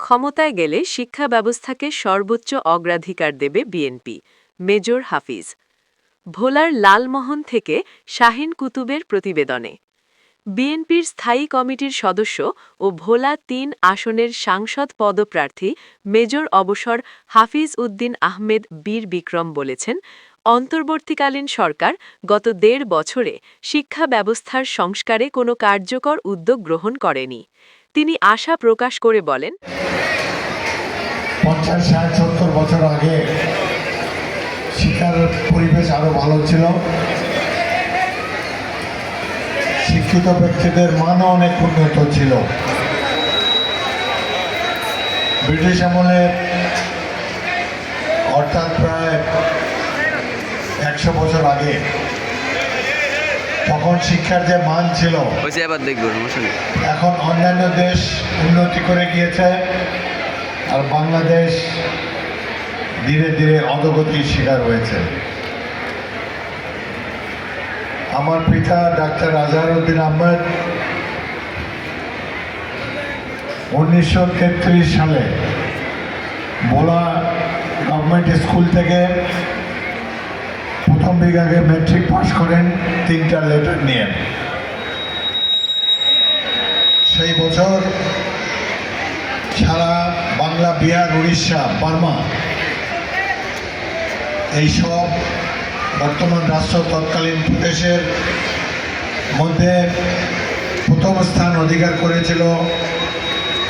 ক্ষমতায় গেলে শিক্ষা ব্যবস্থাকে সর্বোচ্চ অগ্রাধিকার দেবে বিএনপি। মেজর হাফিজ। ভোলার লালমোহন থেকে শাহিন কুতুবের প্রতিবেদনে। বিএনপির স্থায়ী কমিটির সদস্য ও ভোলা তিন আসনের সাংসদ পদপ্রার্থী মেজর অবসর হাফিজ উদ্দিন আহমেদ বীর বিক্রম বলেছেন অন্তর্বর্তীকালীন সরকার গত দেড় বছরে শিক্ষা ব্যবস্থার সংস্কারে কোনো কার্যকর উদ্যোগ গ্রহণ করেনি। তিনি আশা প্রকাশ করে বলেন বছর আগে শিক্ষার পরিবেশ আরও ভালো ছিল। শিক্ষিত ব্যক্তিদের মানও অনেক উন্নত ছিল। ব্রিটিশ আমলে অর্থাৎ প্রায় একশো বছর আগে তখন শিক্ষার যে মান ছিল এখন অন্যান্য দেশ উন্নতি করে গিয়েছে আর বাংলাদেশ ধীরে ধীরে অধগতির শিকার হয়েছে। আমার পিতা ডাক্তার আজহারউদ্দিন আহমেদ উনিশশো তেত্রিশ সালে ভোলা গভর্নমেন্ট স্কুল থেকে প্রথম বিভাগে ম্যাট্রিক পাশ করেন, তিনটা লেটার নিয়ে। সেই বছর সারা বাংলা, বিহার, উড়িষ্যা, বার্মা এইসব বর্তমান রাষ্ট্র তৎকালীন প্রদেশের মধ্যে প্রথম স্থান অধিকার করেছিল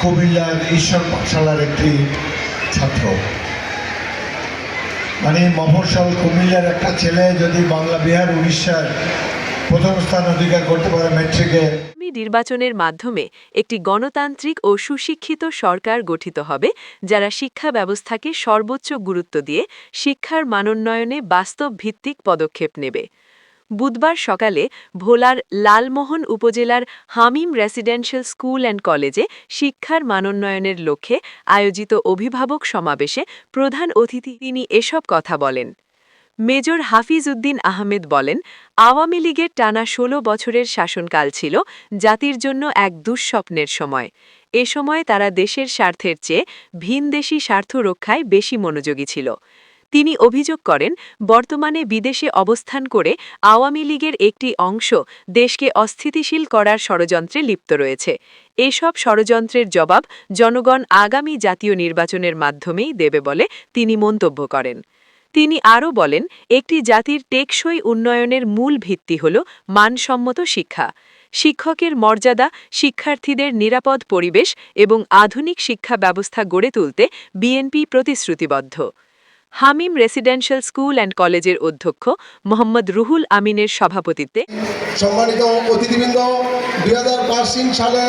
কুমিল্লার ঈশ্বর পাঠশালার একটি ছাত্র। মানে মফসল কুমিল্লার একটা ছেলে যদি বাংলা, বিহার, উড়িষ্যার প্রথম স্থান অধিকার করতে পারে ম্যাট্রিকে নির্বাচনের মাধ্যমে একটি গণতান্ত্রিক ও সুশিক্ষিত সরকার গঠিত হবে, যারা শিক্ষা ব্যবস্থাকে সর্বোচ্চ গুরুত্ব দিয়ে শিক্ষার মানোন্নয়নে বাস্তব ভিত্তিক পদক্ষেপ নেবে। বুধবার সকালে ভোলার লালমোহন উপজেলার হামিম রেসিডেন্সিয়াল স্কুল অ্যান্ড কলেজে শিক্ষার মানোন্নয়নের লক্ষ্যে আয়োজিত অভিভাবক সমাবেশে প্রধান অতিথি তিনি এসব কথা বলেন। মেজর হাফিজ উদ্দিন আহমেদ বলেন, আওয়ামী লীগের টানা ১৬ বছরের শাসনকাল ছিল জাতির জন্য এক দুঃস্বপ্নের সময়। এ সময় তারা দেশের স্বার্থের চেয়ে ভিনদেশি স্বার্থ রক্ষায় বেশি মনোযোগী ছিল। তিনি অভিযোগ করেন, বর্তমানে বিদেশে অবস্থান করে আওয়ামী লীগের একটি অংশ দেশকে অস্থিতিশীল করার ষড়যন্ত্রে লিপ্ত রয়েছে। এসব ষড়যন্ত্রের জবাব জনগণ আগামী জাতীয় নির্বাচনের মাধ্যমেই দেবে বলে তিনি মন্তব্য করেন। তিনি আরও বলেন, একটি জাতির টেকসই উন্নয়নের মূল ভিত্তি হল মানসম্মত শিক্ষা। শিক্ষকের মর্যাদা, শিক্ষার্থীদের নিরাপদ পরিবেশ এবং আধুনিক শিক্ষা ব্যবস্থা গড়ে তুলতে বিএনপি প্রতিশ্রুতিবদ্ধ। হামিম রেসিডেন্সিয়াল স্কুল অ্যান্ড কলেজের অধ্যক্ষ মোহাম্মদ রুহুল আমিনের সভাপতিত্বে। সম্মানিত অতিথিবৃন্দ দুই হাজার পাঁচ সালে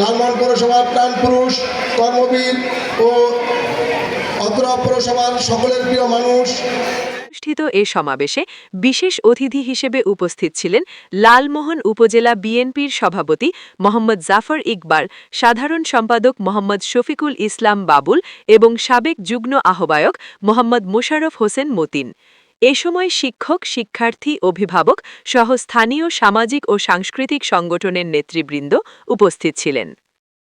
লালমোহন পৌরসভার প্রাণ পুরুষ, কর্মবীর ও অত্র পৌরসভার সকলের প্রিয় মানুষ অনুষ্ঠিত এ সমাবেশে বিশেষ অতিথি হিসেবে উপস্থিত ছিলেন লালমোহন উপজেলা বিএনপির সভাপতি মোহাম্মদ জাফর ইকবাল, সাধারণ সম্পাদক মোহাম্মদ শফিকুল ইসলাম বাবুল এবং সাবেক যুগ্ম আহ্বায়ক মোহাম্মদ মোশাররফ হোসেন মতিন। এ সময় শিক্ষক, শিক্ষার্থী, অভিভাবক সহ স্থানীয় সামাজিক ও সাংস্কৃতিক সংগঠনের নেতৃবৃন্দ উপস্থিত ছিলেন।